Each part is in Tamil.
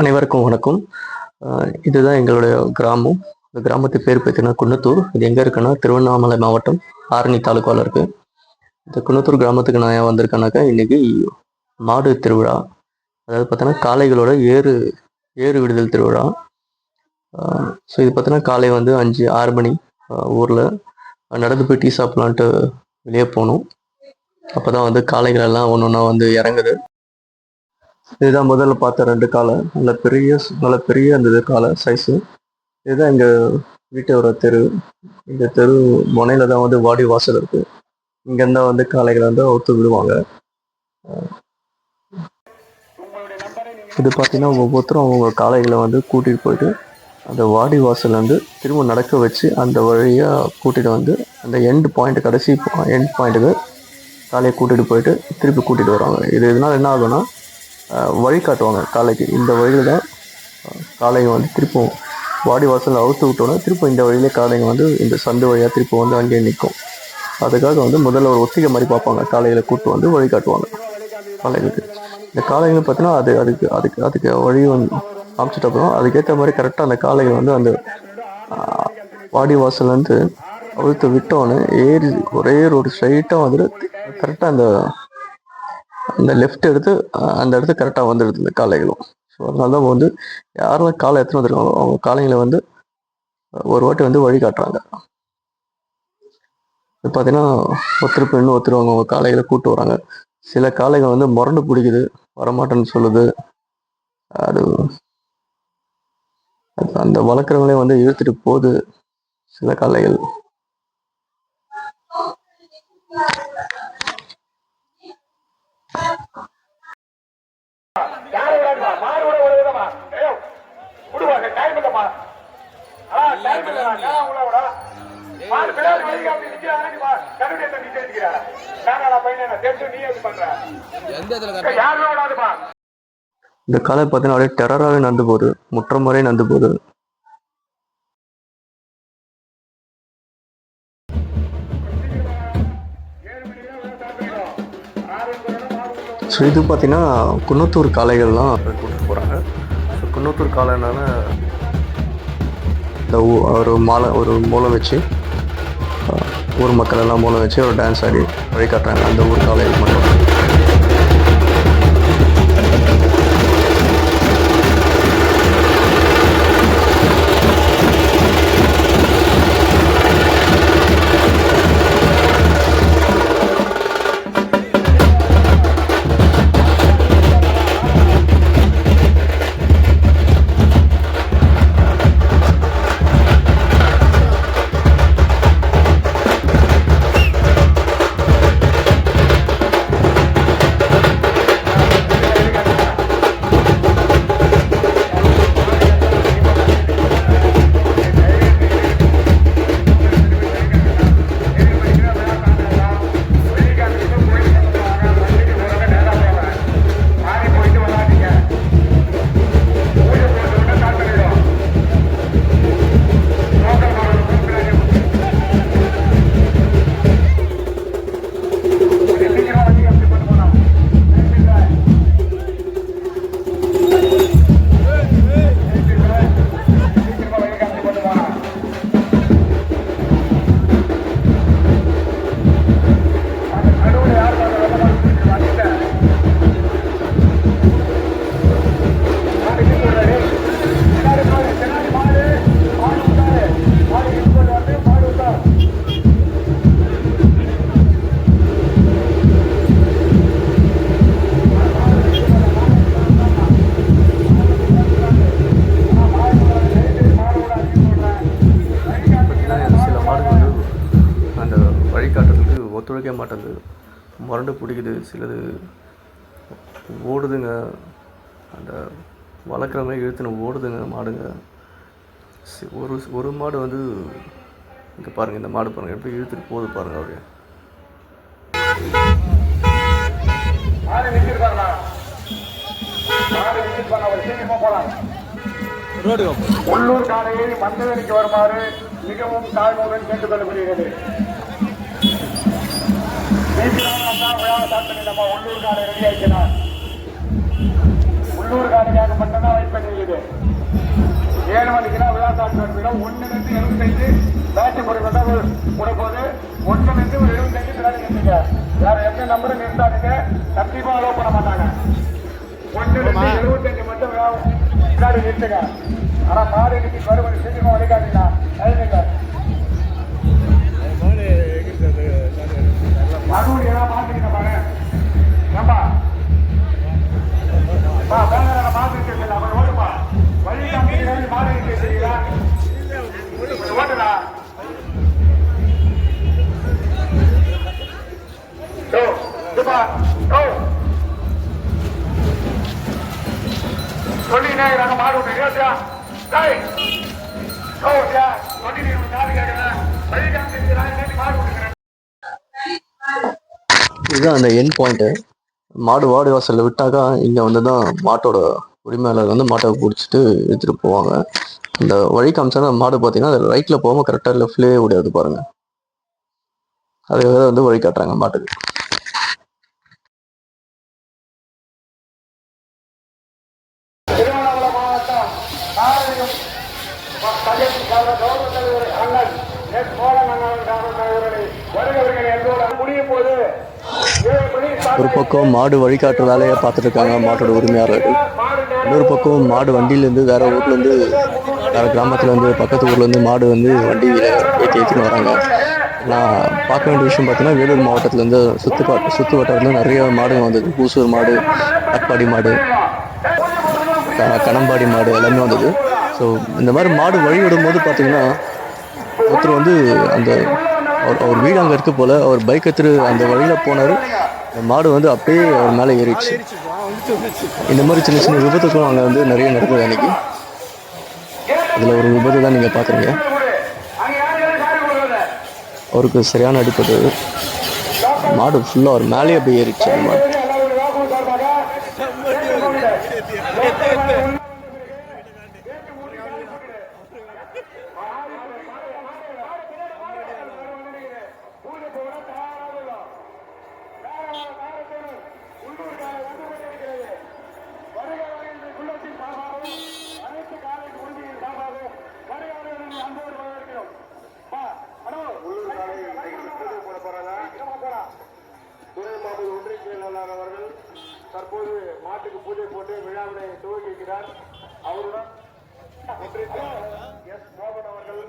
அனைவருக்கும் வணக்கம். இதுதான் எங்களுடைய கிராமம். இந்த கிராமத்து பேர் பார்த்தீங்கன்னா குன்னத்தூர். இது எங்கே இருக்குன்னா திருவண்ணாமலை மாவட்டம் ஆரணி தாலுக்காவில் இருக்கு. இந்த குன்னத்தூர் கிராமத்துக்கு நான் ஏன் வந்திருக்கேனாக்கா இன்னைக்கு மாடு திருவிழா. அதாவது பார்த்தோன்னா காளைகளோட ஏறு ஏறு விடுதல் திருவிழா. ஸோ இது பார்த்தோன்னா காலை வந்து அஞ்சு ஆறு மணி ஊரில். நடந்து போய் டீ சாப்பிட்லான்ட்டு வெளியே போகணும் அப்போ தான் வந்து காளைகள் எல்லாம் ஒன்று ஒன்றா வந்து இறங்குது. இதுதான் முதல்ல பார்த்த ரெண்டு காளை நல்ல பெரிய நல்ல பெரிய அந்த இது காளை சைஸு இதுதான் எங்கள் வீட்டோட தெரு. இந்த தெரு முனையில் தான் வந்து வாடி வாசல் இருக்குது இங்கேருந்தா வந்து காளைகளை வந்து அவுத்து விடுவாங்க. இது பார்த்தீங்கன்னா ஒவ்வொருத்தரும் அவங்க காளைகளை வந்து கூட்டிகிட்டு போயிட்டு அந்த வாடி வாசல்லேருந்து திரும்ப நடக்க வச்சு அந்த வழியாக கூட்டிகிட்டு வந்து அந்த எண்ட் பாயிண்ட் கடைசி எண்ட் பாயிண்ட்டுக்கு காலையை கூட்டிகிட்டு போயிட்டு திருப்பி கூட்டிகிட்டு வருவாங்க. இது இதனால் என்ன ஆகும்னா வழி காட்டுவாங்க. காளைக்கு இந்த வழியில் தான் அஹ், காளையை வந்து திருப்பும் வாடி வாசலில் அவுத்து விட்டோன்னா திருப்பும் இந்த வழியிலே காளைங்க வந்து இந்த சந்து வழியாக திருப்பும் வந்து அங்கேயே நிற்கும். அதுக்காக வந்து முதல்ல ஒரு ஒத்திகை மாதிரி பார்ப்பாங்க. காளைகளை கூட்டு வந்து வழி காட்டுவாங்க. காளைகளுக்கு இந்த காளைகள் பார்த்தீங்கன்னா அது அதுக்கு அதுக்கு அதுக்கு வழி வந்து காமிச்சிட்ட அப்புறம் அதுக்கேற்ற மாதிரி கரெக்டாக அந்த காளைகள் வந்து அந்த வாடி வாசல்லேருந்து அழுத்து விட்டோன்னே ஏறி ஒரே ரோடு ஸ்ட்ரைட்டாக வந்துட்டு கரெக்டாக அந்த அந்த லெஃப்ட் எடுத்து அந்த இடத்துக்கு கரெக்டாக வந்துடுது இந்த காளைகளும். ஸோ அதனால தான் வந்து யாரெல்லாம் காலை எடுத்துன்னு வந்திருக்காங்களோ அவங்க காளைங்களை வந்து ஒரு வாட்டி வந்து வழி காட்டுறாங்க. இப்போ பார்த்தீங்கன்னா ஒருத்தர் பெண்ணு ஒருத்தர் அவங்க அவங்க காளைகளை கூப்பிட்டு வராங்க. சில காளைகள் வந்து முரண்டு பிடிக்குது வரமாட்டேன்னு சொல்லுது. அது அது அந்த வளர்க்குறவங்களே வந்து இழுத்துட்டு போகுது சில காளைகள். இந்த காலை பார்த்தீங்கன்னா அப்படியே டெரராகவே நடந்து போகுது. முற்ற முறை நடந்து போகுது. ஸோ இது பார்த்தீங்கன்னா குன்னத்தூர் காளைகள்லாம் கூட்டிட்டு போகிறாங்க ஸோ குன்னத்தூர் காளைனால இந்த ஊ- ஒரு மாலை ஒரு மூலம் வச்சு ஊர் மக்கள் எல்லாம் மூலம் வச்சு ஒரு டான்ஸ் ஆடி வழிகாட்டுறாங்க. அந்த ஊர் காலையில் மட்டும். ஒத்துழைக்க மாட்டேங்குது. முரண்டு பிடிக்குது சிலது ஓடுதுங்க. அந்த வளர்க்குற மாதிரி இழுத்துன்னு ஓடுதுங்க மாடுங்க. ஒரு ஒரு மாடு வந்து இங்கே பாருங்கள் இந்த மாடு பாருங்கள் எப்படி இழுத்துட்டு போகுது பாருங்கள் அப்படியே. உள்ளூர் காலையில் மந்தவெளிக்கு வருமாறு மிகவும் தாழ்வுடன் கேட்டுக்கொள்ளப்படுகிறது கொள்ளப்படுகிறது வீட்டிலான விழா ஸ்டார்ட் பண்ணிட்டோமா உள்ளூர் காலை ரெடி ஆயிடுச்சுனா உள்ளூர் காலைக்காக மட்டும்தான் ஏழு மணிக்கெல்லாம் விழா காட்டு விடம் ஒண்ணுலேருந்து எழுபத்தஞ்சு பேட்ச் முறை கொண்டா போது ஒண்ணுலேருந்து ஒரு எழுபத்தஞ்சு பின்னாடி நிறுத்துங்க வேற எந்த நம்பரும் நிறுத்தாதுங்க? கண்டிப்பாக அலோவ் பண்ண மாட்டாங்க ஒண்ணுலேருந்து எழுபத்தஞ்சு மட்டும் விழா பின்னாடி நிறுத்துங்க. ஆனா மாடு இன்னைக்கு மறுபடி சீக்கிரமா வழிகாட்டீங்களா சொல்லினே நாங்க மாடு விட்டு டேய் சொல்லி நீ மாடு விட்டுக்கிறேன் இதுதான் அந்த என் பாயிண்ட்டு மாடு வாடி வாசலில் விட்டாக்கா இங்கே வந்து தான் மாட்டோட உரிமையாளர் வந்து மாட்டை பிடிச்சிட்டு எடுத்துகிட்டு போவாங்க. இந்த வழி காமிச்சானா மாடு பார்த்தீங்கன்னா அது ரைட்டில் போகாமல் கரெக்டாக லெஃப்ட்லேயே ஓடியாது பாருங்கள் அதுக்காக வந்து வழி காட்டுறாங்க மாட்டுக்கு. ஒரு பக்கம் மாடு வழிகாட்டுற வேலையை பார்த்துட்டு இருக்காங்க மாட்டோட உரிமையாளர்கள் இன்னொரு பக்கம் மாடு வண்டியிலேருந்து வேறு ஊர்லேருந்து வேறு கிராமத்துலேருந்து பக்கத்து ஊர்லேருந்து மாடு வந்து வண்டியில் ஏற்றி ஏற்றின்னு வராங்க. நான் பார்க்க வேண்டிய விஷயம் பார்த்தீங்கன்னா வேலூர் மாவட்டத்துலேருந்து சுற்று பாட்டு சுற்று வட்டாரத்தில் நிறைய மாடுங்க வந்தது. பூசூர் மாடு அட்பாடி மாடு க- கணம்பாடி மாடு எல்லாமே வந்தது. ஸோ இந்த மாதிரி மாடு வழி விடும்போது பார்த்தீங்கன்னா ஒருத்தர் வந்து அந்த அவர் அவர் வீடு அங்கே இருக்க போல் அவர் பைக் எடுத்துகிட்டு அந்த வழியில் போனார். மாடு வந்து அப்படியே அவர் மேலே ஏறிடுச்சு. இந்த மாதிரி சின்ன சின்ன விபத்துக்கும் அங்கே வந்து நிறைய நடக்குது அன்னைக்கு. அதில் ஒரு விபத்து தான் நீங்கள் பார்க்குறீங்க. அவருக்கு சரியான அடிப்பட்டது மாடு ஃபுல்லாக அவர் மேலேயே அப்படியே ஏறிடுச்சு அந்த மாடு. எஸ் மோகன் அவர்கள்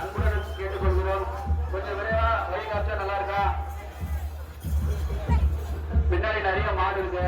அன்புடன் கேட்டுக்கொள்கிறோம் கொஞ்சம் விரைவா வழிகாட்ட நல்லா இருக்கா பின்னாடி நிறைய மாடு இருக்கு.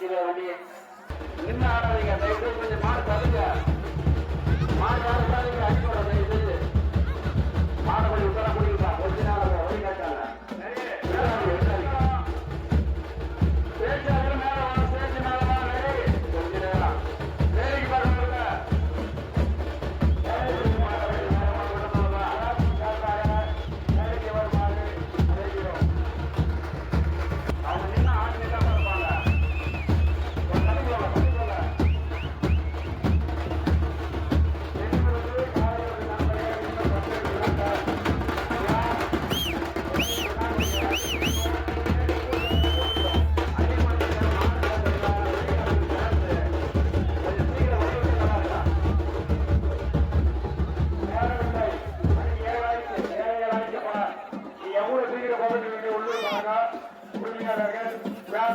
வண்டி நின்று ஆடாதீங்க தயவு கொஞ்சம் மாடு தள்ளுங்க. மாடு ஆடுறாங்க அடிப்படை தயவு மாடு கொஞ்சம்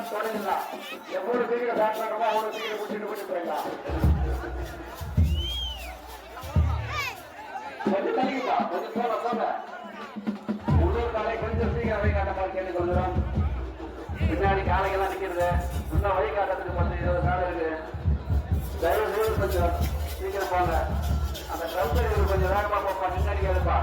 தொடங்கலாம் எவ்வளவு சீக்கிரம் பேட் பண்ணுறோமோ அவ்வளோ சீக்கிரம் முடிச்சுட்டு போட்டு போயிடலாம் கொஞ்சம் தள்ளிக்கலாம் கொஞ்சம் போல போல காலை கொஞ்சம் சீக்கிரம் வழிகாட்ட மாதிரி கேட்டுக்கொள்கிறோம். பின்னாடி காலைக்கெல்லாம் நிற்கிறது. இன்னும் வழிகாட்டத்துக்கு பத்து இருபது காலம் இருக்கு தயவு செய்து கொஞ்சம் சீக்கிரம் போங்க. அந்த ட்ரௌசர் கொஞ்சம் வேகமா போப்பா பின்னாடி கேளுப்பா.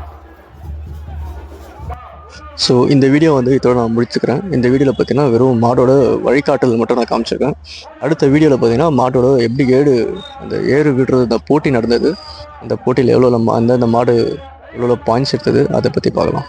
ஸோ இந்த வீடியோ வந்து இதோட நான் முடிச்சுக்கிறேன். இந்த வீடியோவில் பார்த்தீங்கன்னா வெறும் மாடோட வழிகாட்டுதல் மட்டும் நான் காமிச்சிருக்கேன். அடுத்த வீடியோவில் பார்த்தீங்கன்னா மாட்டோட எப்படி ஏடு அந்த ஏறு விடுறது அந்த போட்டி நடந்தது அந்த போட்டியில் எவ்வளோ அந்த அந்த மாடு எவ்வளோ பாயிண்ட்ஸ் எடுத்தது அதை பற்றி பார்க்கலாம்.